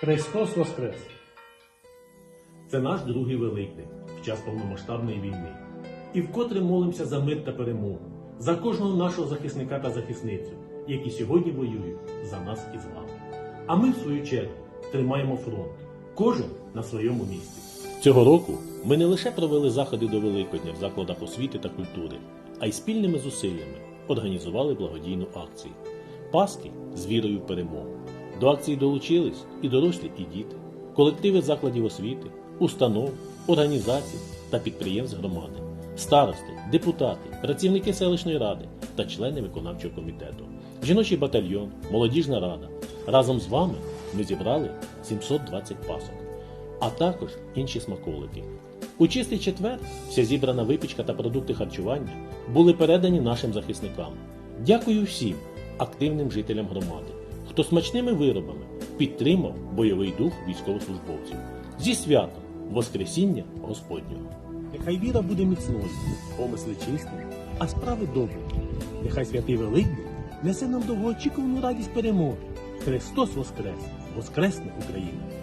Христос Воскрес! Це наш другий Великдень в час повномасштабної війни. І вкотре молимося за мир та перемогу, за кожного нашого захисника та захисницю, які сьогодні воюють за нас і з вами. А ми, в свою чергу, тримаємо фронт, кожен на своєму місці. Цього року ми не лише провели заходи до Великодня в закладах освіти та культури, а й спільними зусиллями організували благодійну акцію Паски з вірою в перемогу. До акції долучились і дорослі, і діти, колективи закладів освіти, установ, організацій та підприємств громади, старости, депутати, працівники селищної ради та члени виконавчого комітету, жіночий батальйон, молодіжна рада. Разом з вами ми зібрали 720 пасок, а також інші смаколики. У чистий четвер вся зібрана випічка та продукти харчування були передані нашим захисникам. Дякую всім активним жителям громади, хто смачними виробами підтримав бойовий дух військовослужбовців. Зі святом Воскресіння Господнього. Нехай віра буде міцною, помисли чисті, а справи добрі. Нехай святий Великдень несе нам довгоочікувану радість перемоги. Христос Воскрес! Воскресне Україна!